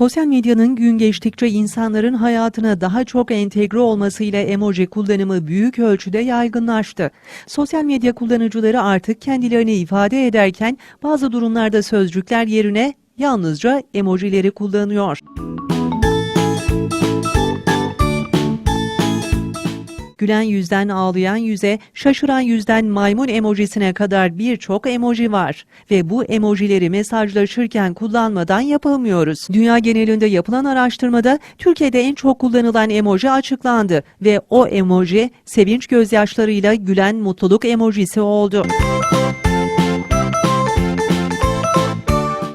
Sosyal medyanın gün geçtikçe insanların hayatına daha çok entegre olmasıyla emoji kullanımı büyük ölçüde yaygınlaştı. Sosyal medya kullanıcıları artık kendilerini ifade ederken bazı durumlarda sözcükler yerine yalnızca emojileri kullanıyor. Gülen yüzden ağlayan yüze, şaşıran yüzden maymun emojisine kadar birçok emoji var. Ve bu emojileri mesajlaşırken kullanmadan yapamıyoruz. Dünya genelinde yapılan araştırmada Türkiye'de en çok kullanılan emoji açıklandı. Ve o emoji sevinç gözyaşlarıyla gülen mutluluk emojisi oldu.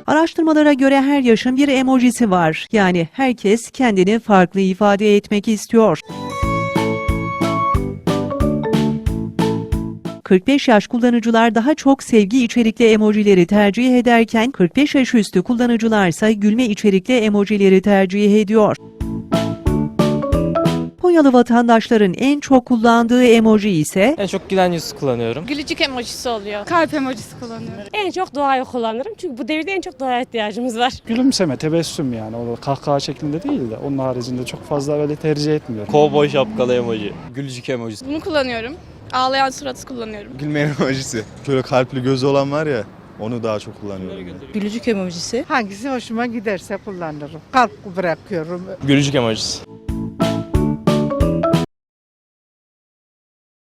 Araştırmalara göre her yaşın bir emojisi var. Yani herkes kendini farklı ifade etmek istiyor. 45 yaş kullanıcılar daha çok sevgi içerikli emojileri tercih ederken 45 yaş üstü kullanıcılarsa gülme içerikli emojileri tercih ediyor. Polyalı vatandaşların en çok kullandığı emoji ise En çok gülen yüz kullanıyorum. Gülücük emojisi oluyor. Kalp emojisi kullanıyorum. En çok duayı kullanırım çünkü bu devirde en çok duaya ihtiyacımız var. Gülümseme, tebessüm yani. O da kahkaha şeklinde değil de onun haricinde çok fazla öyle tercih etmiyorum. Kovboy şapkalı emoji. Gülücük emojisi. Bunu kullanıyorum. Ağlayan suratı kullanıyorum. Gülme emojisi. Şöyle kalpli gözü olan var ya onu daha çok kullanıyorum. Gülücük emojisi. Hangisi hoşuma giderse kullanırım. Kalp bırakıyorum. Gülücük emojisi.